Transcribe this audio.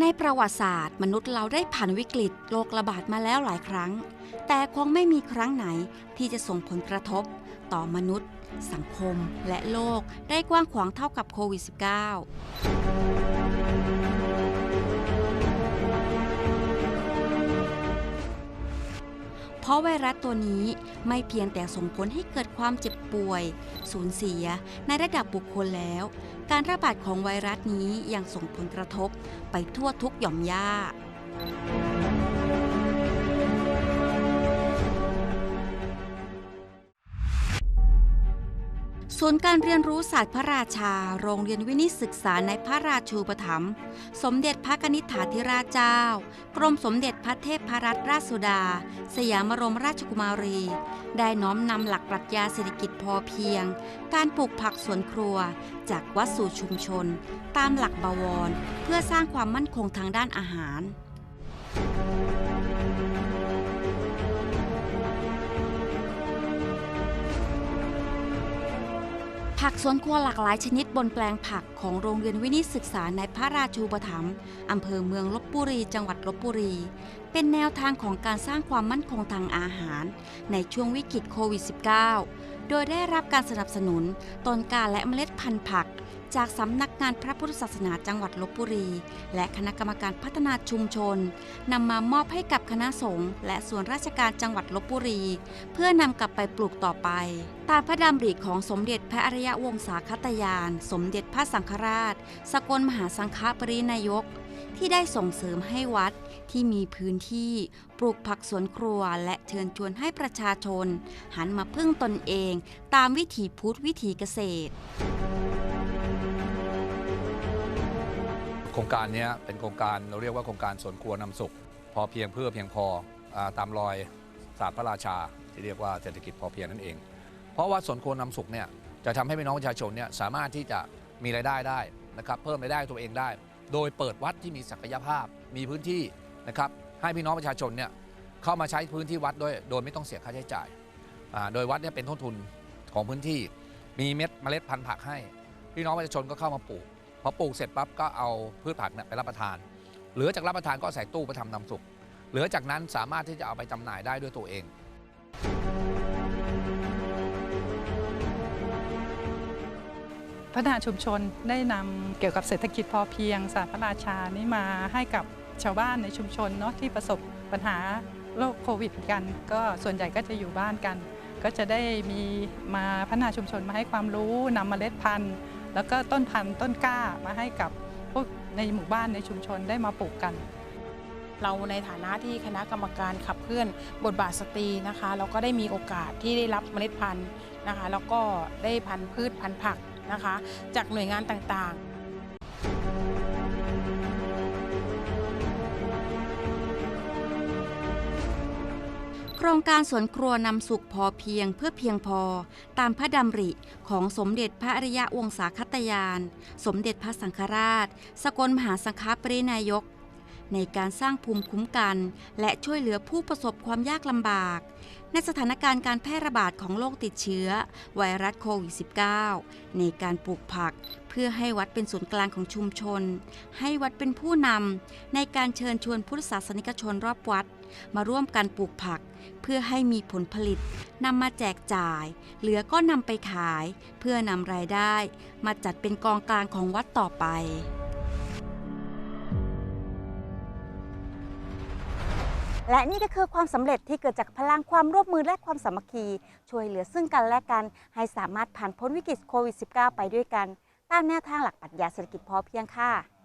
ในประวัติศาสตร์ มนุษย์เราได้ผ่านวิกฤตโรคระบาดมาแล้วหลายครั้ง แต่คงไม่มีครั้งไหนที่จะส่งผลกระทบ ต่อมนุษย์ สังคม และโลกได้กว้างขวางเท่ากับโควิด -19 ราะไวรัสตัวนี้ไม่เพียงแต่ส่งผลให้เกิดความเจ็บป่วย สูญเสียในระดับบุคคลแล้ว การระบาดของไวรัสนี้ยังส่งผลกระทบไปทั่วทุกหย่อมย่า ศูนย์การเรียนรู้ศาสตร์พระราชา โรงเรียนวินิตศึกษาในพระราชูปถัมภ์สมเด็จพระนิษฐาธิราชเจ้า กรมสมเด็จพระเทพพรัตนราชสุดา สยามรมราชกุมารี ได้น้อมนำหลักปรัชญาเศรษฐกิจพอเพียง การปลูกผักสวนครัว จากวัดสู่ชุมชน ตามหลักบวร เพื่อสร้างความมั่นคงทางด้านอาหาร ผักสวนครัวหลากหลายชนิดบนแปลงผักของโรงเรียนวินิตศึกษาในพระราชูปถัมภ์อำเภอเมืองลบบุรี จังหวัดลบบุรี เป็นแนวทางของการสร้างความมั่นคงทางอาหาร ในช่วงวิกฤตโควิด -19 โดยได้รับการสนับสนุนต้นกาและเมล็ดพันธุ์ผัก จากสำนักงานพระพุทธศาสนาจังหวัดลบบุรี และคณะกรรมการพัฒนาชุมชนนำมามอบให้กับคณะสงฆ์และส่วนราชการจังหวัดลบบุรี เพื่อนำกลับไปปลูกต่อไป ตามพระดำริของสมเด็จพระอริยวงศาคตยาน สมเด็จพระสังฆราช สกลมหาสังฆปรินายก ที่ได้ส่งเสริมให้วัดที่มีพื้นที่ปลูกผักสวนครัวและเชิญชวนให้ประชาชน หันมาพึ่งตนเอง ตามวิถีพุทธวิถีเกษตร ครงการนี้เป็นโครงการเราเรียกว่าโครงการสวนครัวนำสุข พอเพียงเพื่อเพียงพออตามรอยศาสตร์พระราชา ที่เรียกว่าเศรษฐกิจพอเพียงนั่นเอง เพราะว่าสวนครัวนำสุขเนี่ยจะทำให้พี่น้องประชาชนเนี่ยสามารถที่จะมีรายได้ได้นะครับเพิ่มรายได้ตัวเองได้ โดยเปิดวัดที่มีศักยภาพมีพื้นที่นะครับให้พี่น้องประชาชนเนี่ยเข้ามาใช้พื้นที่วัดด้วยโดยไม่ต้องเสียค่าใช้จ่าย โดยวัดเนี่ยเป็นต้นทุนของพื้นที่มีเม็ดเมล็ดพันธุ์ผักให้ พี่น้องประชาชนก็เข้ามาปลูก พอปลูกเสร็จปั๊บก็เอาพืชผักเนี่ยไปรับประทาน เหลือจากรับประทานก็ใส่ตู้ไปทำน้ำสุก เหลือจากนั้นสามารถที่จะเอาไปจำหน่ายได้ด้วยตัวเอง พัฒนาชุมชนได้นำเกี่ยวกับเศรษฐกิจพอเพียงศารพระราชานี้มาให้กับชาวบ้านในชุมชนเนาะที่ประสบปัญหาโรคโควิดกัน ก็ส่วนใหญ่ก็จะอยู่บ้านกัน ก็จะได้มีมาพัฒนาชุมชนมาให้ความรู้นำเมล็ดพันธุ์ แล้วก็ต้นพันธุ์ต้นกล้ามาให้กับพวกในหมู่บ้านในชุมชนได้มาปลูกกัน เราในฐานะที่คณะกรรมการขับเคลื่อนบทบาทสตรีนะคะ เราก็ได้มีโอกาสที่ได้รับเมล็ดพันธุ์นะคะ แล้วก็ได้พันธุ์พืชพันธุ์ผักนะคะ จากหน่วยงานต่างๆ โครงการสวนครัวนำสุขพอเพียงเพื่อเพียงพอ ตามพระดำริของสมเด็จพระอริยะวงศาคตยาน สมเด็จพระสังฆราช สกลมหาสังฆปรินายก ในการสร้างภูมิคุ้มกัน และช่วยเหลือผู้ประสบความยากลำบาก ในสถานการณ์การแพร่ระบาดของโรคติดเชื้อ ไวรัสโควิด -19 ในการปลูกผัก เพื่อให้วัดเป็นศูนย์กลางของชุมชน ให้วัดเป็นผู้นำในการเชิญชวนพุทธศาสนิกชนรอบวัด มาร่วมกันปลูกผัก เพื่อให้มีผลผลิตนำมาแจกจ่าย เหลือก็นำไปขาย เพื่อนำรายได้ มาจัดเป็นกองกลางของวัดต่อไป และนี่ก็คือความสำเร็จที่เกิดจากพลังความร่วมมือและความสามัคคี ช่วยเหลือซึ่งกันและกัน ให้สามารถผ่านพ้นวิกฤตโควิด -19 ไปด้วยกัน ตามแนวทางหลักปรัชญาเศรษฐกิจพอเพียงค่ะ